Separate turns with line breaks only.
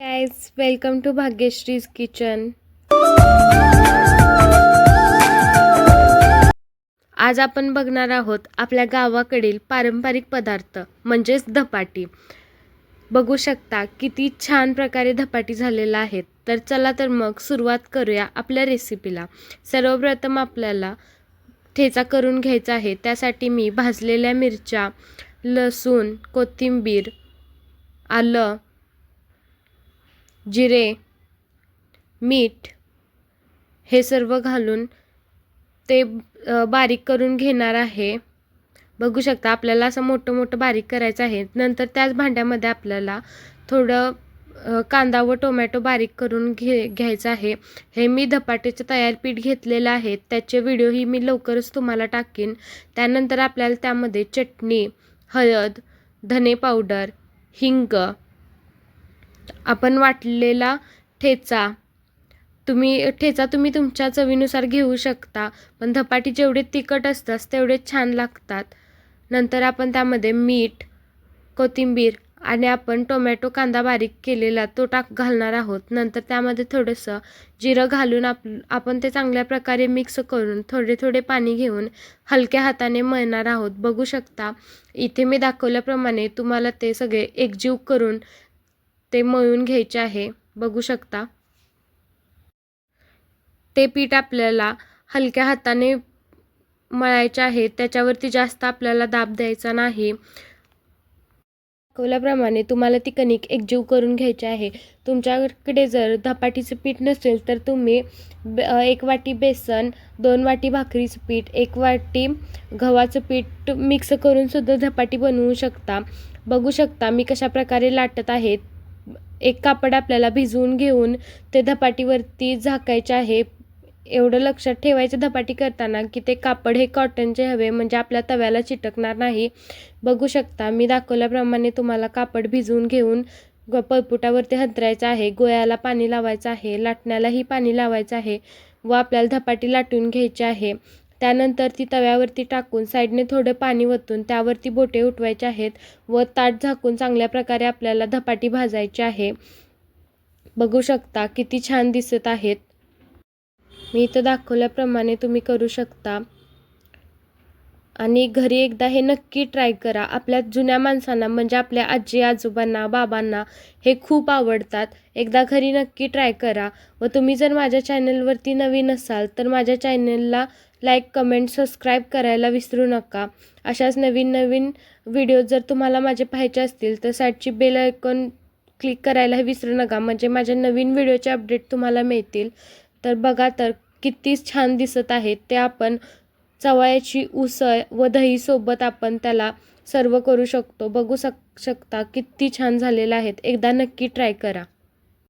Guys welcome to Bhagyashree's kitchen आज आपण बघणार आहोत आपल्या गावाकडील पारंपरिक पदार्थ म्हणजेच धपाटी. बघू शकता किती छान प्रकारे धपाटी झालेला आहेत तर चला तर मग सुरुवात करूया आपल्या रेसिपीला सर्वप्रथम आपल्याला ठेचा करून घ्यायचा आहे. त्यासाठी मी भाजलेल्या मिरच्या लसूण कोथिंबीर आलं जिरे मीठ हे सर्व घालून ते बारीक करून घेणार आहे. बघू शकता आपल्याला असं मोठं मोठं बारीक करायचं आहे. नंतर त्याच भांड्यामध्ये आपल्याला थोडं कांदा व टोमॅटो बारीक करून घे घ्यायचं आहे. हे मी धपाट्याचं तयार पीठ घेतलेलं आहे. त्याचे व्हिडिओही मी लवकरच तुम्हाला टाकीन. त्यानंतर आपल्याला त्यामध्ये चटणी हळद धने पावडर हिंग आपण वाटलेला ठेचा. तुम्ही ठेचा तुम्ही तुमच्या चवीनुसार घेऊ शकता पण धपाटी जेवढे तिखट असतात तेवढेच छान लागतात. नंतर आपण त्यामध्ये मीठ कोथिंबीर आणि आपण टोमॅटो कांदा बारीक केलेला तो टाक घालणार आहोत. नंतर त्यामध्ये थोडंसं जिरं घालून आप आपण ते चांगल्या प्रकारे मिक्स करून थोडे थोडे पाणी घेऊन हलक्या हाताने मळणार आहोत. बघू शकता इथे मी दाखवल्याप्रमाणे तुम्हाला ते सगळे एकजीव करून ते मळून घ्यायचे आहे. बघू शकता. ते पीठ आपल्याला हलक्या हाताने मळायचे आहे. त्याच्यावरती जास्त आपल्याला दाब द्यायचा नाही. दाखवल्याप्रमाणे तुम्हाला ती कणिक एकजीव करून घ्यायची आहे. तुमच्याकडे जर धपाटीचं पीठ नसेल तर तुम्ही ब एक वाटी बेसन दोन वाटी भाकरीचं पीठ एक वाटी गव्हाचं पीठ मिक्स करून सुद्धा धपाटी बनवू शकता. बघू शकता मी कशा प्रकारे लाटत आहे. एक कापड आपल्याला भिजवून घेऊन ते धपाटीवरती झाकायचे आहे. एवढं लक्षात ठेवायचं धपाटी करताना की ते कापड हे कॉटनचे हवे म्हणजे आपल्या तव्याला चिटकणार नाही. बघू शकता मी दाखवल्याप्रमाणे तुम्हाला कापड भिजवून घेऊन ग पळपुटावरती हंतरायचं आहे गोळ्याला पाणी लावायचं आहे लाटण्यालाही पाणी लावायचं आहे व आपल्याला धपाटी लाटून घ्यायची आहे. त्यानंतर ती तव्यावरती टाकून साईडने थोडं पाणी वतून त्यावरती बोटे उठवायचे आहेत व ताट झाकून चांगल्या प्रकारे आपल्याला धपाटी भाजायची आहे. बघू शकता किती छान दिसत आहेत. मी इथं दाखवल्याप्रमाणे तुम्ही करू शकता. आणि घरी एकदा हे नक्की ट्राय करा. आपल्या जुन्या माणसांना म्हणजे आपल्या आजी आजोबांना बाबांना हे खूप आवडतात. एकदा घरी नक्की ट्राय करा. व तुम्ही जर माझ्या चॅनलवरती नवीन असाल तर माझ्या चॅनलला लाईक कमेंट सबस्क्राईब करायला विसरू नका. अशाच नवीन नवीन व्हिडिओ जर तुम्हाला माझे पाहायचे असतील तर साईडची बेल ऐकून क्लिक करायला विसरू नका. म्हणजे माझ्या नवीन व्हिडिओचे अपडेट तुम्हाला मिळतील. तर बघा तर किती छान दिसत आहेत. ते आपण चवळ्याची उसळ व दहीसोबत आपण त्याला सर्व करू शकतो. बघू शक शकता किती छान झालेलं आहेत. एकदा नक्की ट्राय करा.